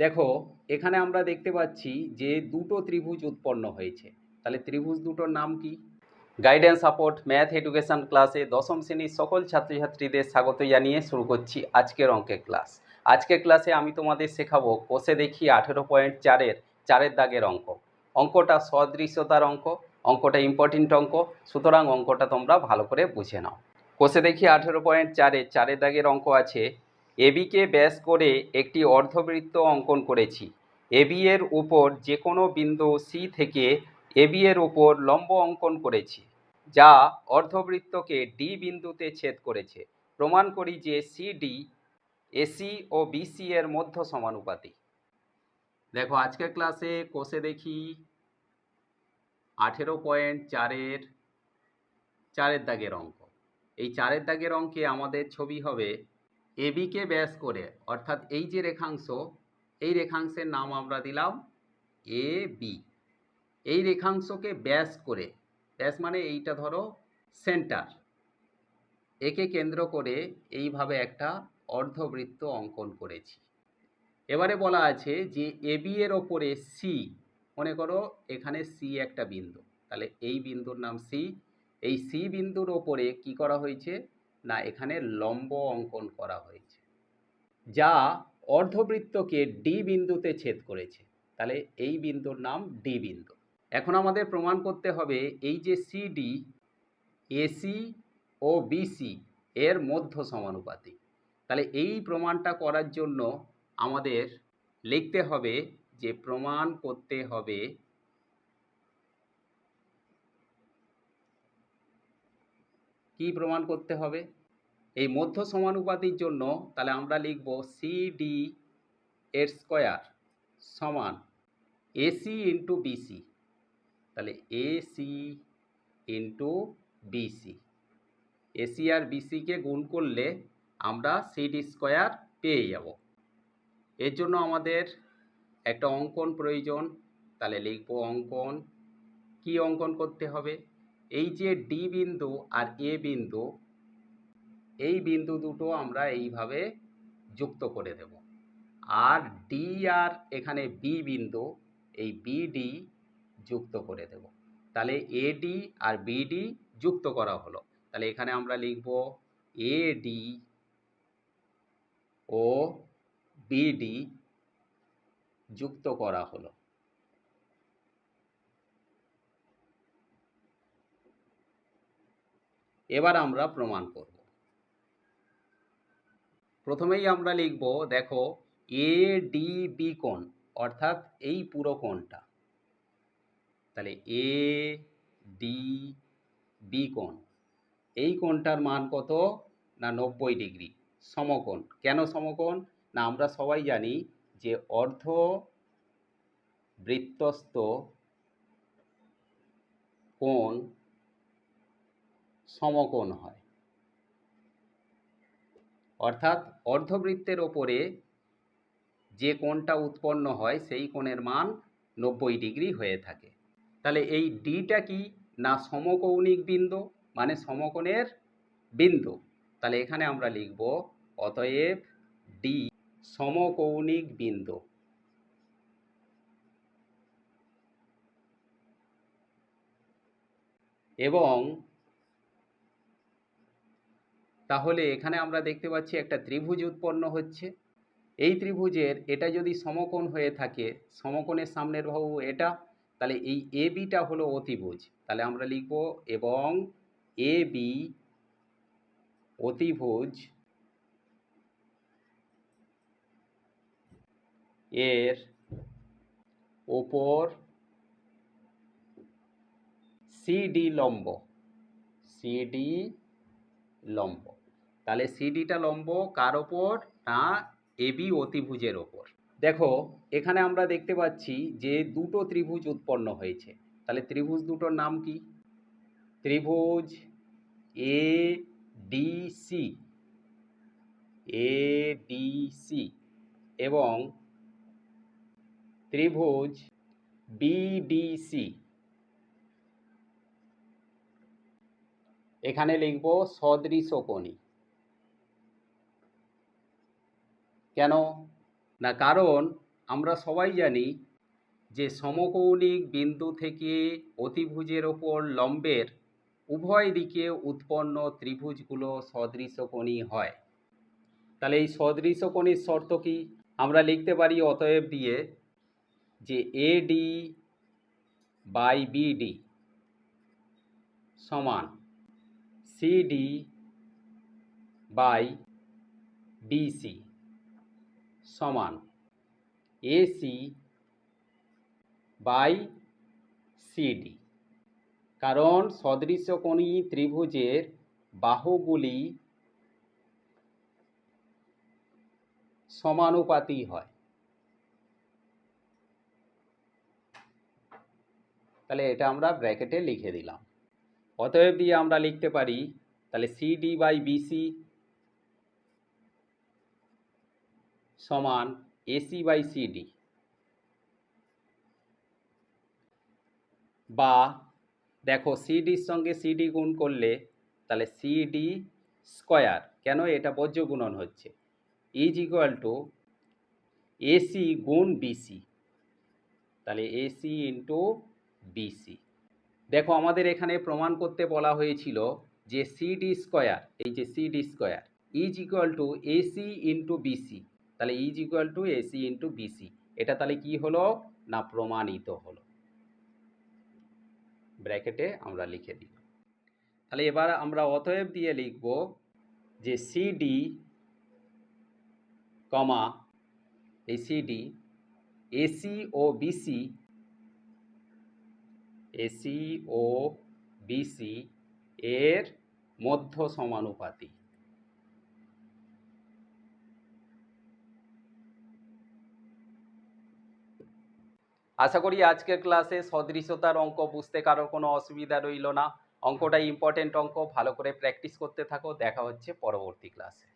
দেখো, এখানে আমরা দেখতে পাচ্ছি যে দুটো ত্রিভুজ উৎপন্ন হয়েছে। তাহলে ত্রিভুজ দুটোর নাম কি? গাইডেন্স সাপোর্ট ম্যাথ এডুকেশন ক্লাসে দশম শ্রেণির সকল ছাত্রছাত্রীদের স্বাগত জানিয়ে শুরু করছি আজকের অঙ্কের ক্লাস আজকের ক্লাসে আমি তোমাদের শেখাবো কোষে দেখি আঠেরো পয়েন্ট চারের চারের দাগের অঙ্ক। অঙ্কটা সদৃশ্যতার অঙ্ক, অঙ্কটা ইম্পর্টেন্ট অঙ্ক, সুতরাং অঙ্কটা তোমরা ভালো করে বুঝে নাও। কোষে দেখি আঠেরো পয়েন্ট চারে চারের দাগের অঙ্ক আছে। এবিকে ব্যাস করে একটি অর্ধবৃত্ত অঙ্কন করেছি। এবি এর উপর যে কোনো বিন্দু সি থেকে এবি এর উপর লম্ব অঙ্কন করেছি, যা অর্ধবৃত্তকে ডি বিন্দুতে ছেদ করেছে। প্রমাণ করি যে সিডি এসি ও বিসি এর মধ্য সমানুপাতি দেখো, আজকের ক্লাসে কোষে দেখি আঠেরো পয়েন্ট চারের চারের দাগের অঙ্ক। এই চারের দাগের অঙ্কে আমাদের ছবি হবে এবিকে ব্যাস করে, অর্থাৎ এই যে রেখাংশ, এই রেখাংশের নাম আমরা দিলাম এ বি এই রেখাংশকে ব্যাস করে, ব্যাস মানে এইটা ধরো সেন্টার। একে কেন্দ্র করে এইভাবে একটা অর্ধবৃত্ত অঙ্কন করেছি। এবারে বলা আছে যে এবি এর ওপরে সি মনে করো এখানে সি একটা বিন্দু, তাহলে এই বিন্দুর নাম সি এই সি বিন্দুর ওপরে কি করা হয়েছে? না, এখানে লম্ব অঙ্কন করা হয়েছে। যা অর্ধবৃত্তকে ডি বিন্দুতে ছেদ করেছে। তাহলে এই বিন্দুর নাম ডি বিন্দু। এখন আমাদের প্রমাণ করতে হবে এই যে সিডি এসি ও বিসি এর মধ্য সমানুপাতিক। তাহলে এই প্রমাণটা করার জন্য আমাদের লিখতে হবে যে প্রমাণ করতে হবে কি প্রমাণ করতে হবে? এই মধ্য সমানুপাতির জন্য তাহলে আমরা লিখব সিডি এর স্কোয়ার সমান এসি ইন্টু বিসি তাহলে এসি ইন্টু বিসি এসি আর বিসিকে গুণ করলে আমরা সিডি স্কোয়ার পেয়ে যাব। এর জন্য আমাদের একটা অঙ্কন প্রয়োজন। তাহলে লিখব অঙ্কন। কি অঙ্কন করতে হবে? এই যে ডি বিন্দু আর এ বিন্দু, এই বিন্দু দুটো আমরা এইভাবে যুক্ত করে দেব। আর ডি আর এখানে বি বিন্দু, এই বিডি যুক্ত করে দেব। তাহলে এডি আর বিডি যুক্ত করা হলো। তাহলে এখানে আমরা লিখব এডি ও বিডি যুক্ত করা হলো। এবার আমরা প্রমাণ করব। প্রথমেই আমরা লিখব, দেখো এ ডি বি কোণ, অর্থাৎ এই পুরো কোণটা। তাহলে এ ডি বি কোণ, এই কোণটার মান কত? না, নব্বই ডিগ্রি, সমকোণ। কেন সমকোণ? না, আমরা সবাই জানি যে অর্ধ বৃত্তস্থ কোণ সমকোণ হয়। অর্থাৎ অর্ধবৃত্তের ওপরে যে কোণটা উৎপন্ন হয়, সেই কোণের মান নব্বই ডিগ্রি হয়ে থাকে। তাহলে এই ডিটা কি না সমকৌণিক বিন্দু? মানে সমকোণের বিন্দু। তাহলে এখানে আমরা লিখব, অতএব ডি সমকৌণিক বিন্দু। এবং তাহলে এখানে আমরা দেখতে পাচ্ছি একটা ত্রিভুজ উৎপন্ন হচ্ছে। এই ত্রিভুজের এটা যদি সমকোণ হয়ে থাকে, সমকোণের সামনের বাহু এটা, তাহলে এই এ বিটা হলো অতিভুজ। তাহলে আমরা লিখব এবং এ বি অতিভুজ এর ওপর সিডি লম্ব সিডি লম্ব। তাহলে সিডিটা লম্ব কার ওপর? না এবি অতিভুজের ওপর। দেখো, এখানে আমরা দেখতে পাচ্ছি যে দুটো ত্রিভুজ উৎপন্ন হয়েছে। তাহলে ত্রিভুজ দুটোর নাম কি? ত্রিভুজ A D C A D C এবং ত্রিভুজ বিডিসি এখানে লিখব সদৃশকোণী কেন? না, কারণ আমরা সবাই জানি যে সমকৌণিক বিন্দু থেকে অতিভুজের ওপর লম্বের উভয় দিকে উৎপন্ন ত্রিভুজগুলো সদৃশকোণী হয়। তাহলে এই সদৃশকোণীর শর্ত কি? আমরা লিখতে পারি অতএব দিয়ে যে এডি বাই বিডি সমান সিডি বাই বিসি সমান। এসি বাই সিডি কারণ সদৃশকোণী ত্রিভুজের বাহুগুলি সমানুপাতী হয়। তাহলে এটা আমরা ব্র্যাকেটে লিখে দিলাম। অতএব দিয়ে আমরা লিখতে পারি, তাহলে সিডি বাই বিসি সমান এসি বাই সিডি বা দেখো সিডির সঙ্গে সিডি গুণ করলে তাহলে সিডি স্কয়ার কেন এটা বজ্র গুণন হচ্ছে? ইজ ইকুয়াল টু এসি গুণ বিসি তাহলে এসি ইন্টু বিসি দেখো আমাদের এখানে প্রমাণ করতে বলা হয়েছিল যে সিডি স্কয়ার এই যে CD square is equal to AC into BC তাহলে is equal to AC into BC এটা তাহলে কি হলো? না, প্রমাণিত হলো। ব্র্যাকেটে আমরা লিখে দিই। তাহলে এবার আমরা অতএব দিয়ে লিখব যে সিডি কমা, এই সিডি এসি ও বিসি এসি ও বিসি এর মধ্য সমানুপাতি আশা করি আজকের ক্লাসে সদৃশতার অঙ্ক বুঝতে কারোর কোনো অসুবিধা রইল না। অঙ্কটা ইম্পর্টেন্ট অঙ্ক, ভালো করে প্র্যাকটিস করতে থাকো। দেখা হচ্ছে পরবর্তী ক্লাসে